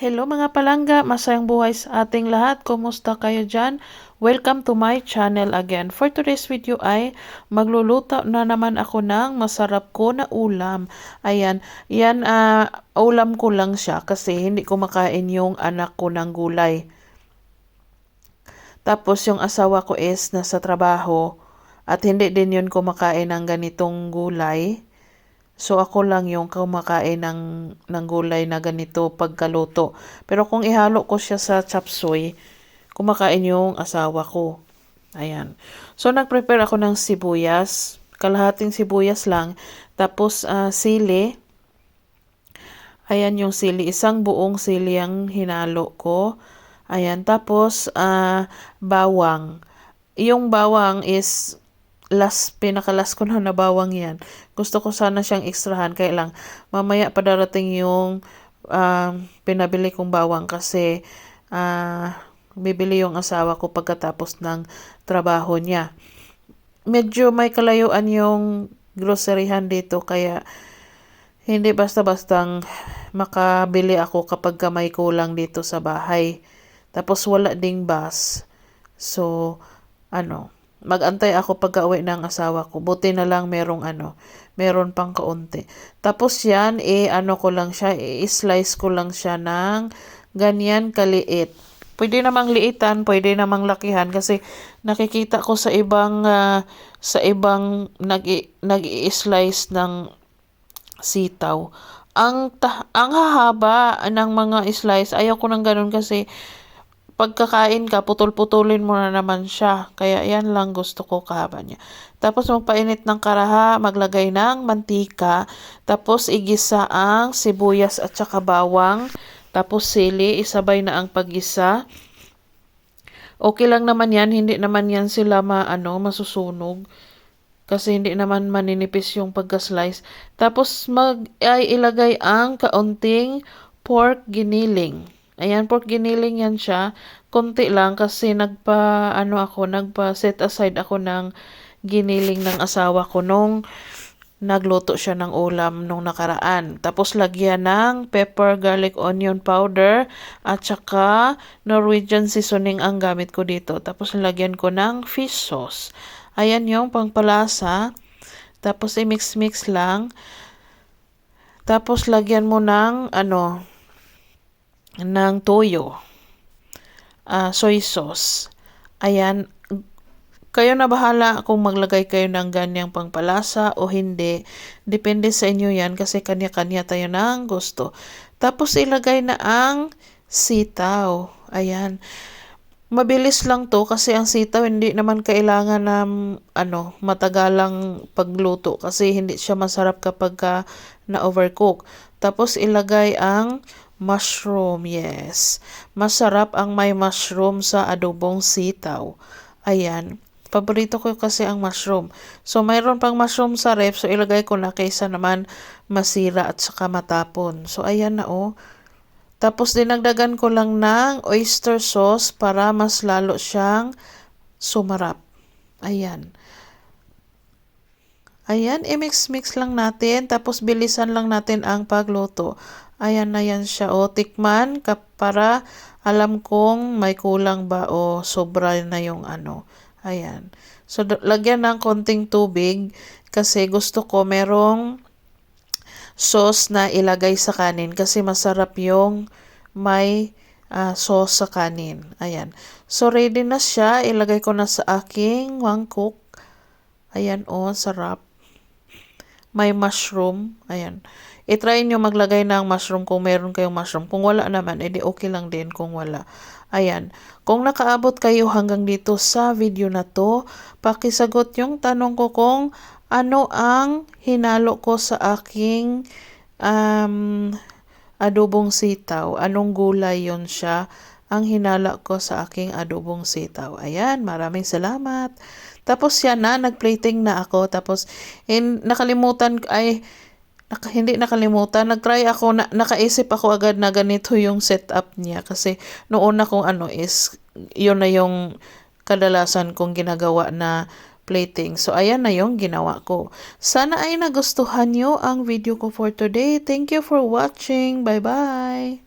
Hello mga palangga, masayang buhay sa ating lahat. Kumusta kayo dyan? Welcome to my channel again. For today's video ay magluluto na naman ako ng masarap ko na ulam. Ayan, yan uh, ulam ko lang siya kasi hindi ko makain yung anak ko ng gulay. Tapos yung asawa ko is nasa trabaho at hindi din yun kumakain ng ganitong gulay. So ako lang yung kumakain ng, ng gulay na ganito pagkaluto. Pero kung ihalo ko siya sa chapsoy, kumakain yung asawa ko. Ayan. So nagprepare ako ng sibuyas. Kalahating sibuyas lang. Tapos uh, sili. Ayan yung sili. Isang buong sili ang hinalo ko. Ayan. Tapos uh, bawang. Yung bawang is last, pinakalas ko na nabawang yan. Gusto ko sana siyang ekstrahan, kaya lang mamaya padarating yung uh, pinabili kong bawang kasi uh, bibili yung asawa ko pagkatapos ng trabaho niya. Medyo may kalayuan yung groceryhan dito kaya hindi basta-bastang makabili ako kapag may kulang dito sa bahay. Tapos wala ding bus. So, ano, Magantay ako pagka uwi ng asawa ko. Buti na lang merong ano, meron pang kaunti. Tapos yan, eh, ano ko lang siya, i-slice ko lang siya ng ganyan kaliit. Pwede namang liitan, pwede namang lakihan kasi nakikita ko sa ibang uh, sa ibang nag nag-i-slice ng sitaw. Ang ang hahaba ng mga slice, ayaw ko nang ganun kasi pagkakain ka, putol-putulin mo na naman siya. Kaya yan lang gusto ko kahaba niya. Tapos magpainit ng karaha, maglagay ng mantika, tapos igisa ang sibuyas at saka bawang, tapos sili, isabay na ang pagisa. Okay lang naman yan, hindi naman yan sila ma, ano, masusunog. Kasi hindi naman maninipis yung pagka-slice. Tapos mag, ay ilagay ang kaunting pork giniling. Ayan, pork giniling yan siya. Konti lang kasi nagpa, ano ako, nagpa set aside ako ng giniling ng asawa ko nung nagluto siya ng ulam nung nakaraan. Tapos lagyan ng pepper, garlic, onion powder at saka Norwegian seasoning ang gamit ko dito. Tapos lagyan ko ng fish sauce. Ayan yung pangpalasa. Tapos i-mix-mix lang. Tapos lagyan mo ng ano, ng toyo, uh, soy sauce. Ayan, kayo na bahala kung maglagay kayo ng ganyang pangpalasa o hindi. Depende sa inyo yan kasi kanya-kanya tayo ng gusto. Tapos ilagay na ang sitaw. Ayan. Mabilis lang to kasi ang sitaw hindi naman kailangan ng ano, matagalang pagluto kasi hindi siya masarap kapag ka na overcook. Tapos ilagay ang Mushroom, yes. Masarap ang may mushroom sa adobong sitaw. Ayan. Paborito ko kasi ang mushroom. So, mayroon pang mushroom sa ref. So, ilagay ko na kaysa naman masira at saka matapon. So, ayan na oh. Tapos, dinagdagan ko lang ng oyster sauce para mas lalo siyang sumarap. Ayan. Ayan, i-mix-mix lang natin. Tapos, bilisan lang natin ang pagluto. Ayan na yan siya. O, tikman ka para alam kong may kulang ba o sobra na yung ano. Ayan. So, lagyan ng konting tubig kasi gusto ko merong sauce na ilagay sa kanin kasi masarap yung may uh, sauce sa kanin. Ayan. So, ready na siya. Ilagay ko na sa aking mangkok. Ayan, oh, sarap. May mushroom. Ayan. I-try nyo maglagay ng mushroom kung meron kayong mushroom. Kung wala naman, edi okay lang din kung wala. Ayan. Kung nakaabot kayo hanggang dito sa video na to, pakisagot yung tanong ko kung ano ang hinalo ko sa aking um, adobong sitaw. Anong gulay yon siya? Ang hinala ko sa aking adobong sitaw. Ayan, maraming salamat. Tapos yan na, nagplating na ako. Tapos, in, nakalimutan, ay, naka, hindi nakalimutan, nagtry ako, na, nakaisip ako agad na ganito yung setup niya kasi noon na kong ano is, yun na yung kadalasan kong ginagawa na plating. So, ayan na yung ginawa ko. Sana ay nagustuhan nyo ang video ko for today. Thank you for watching. Bye-bye!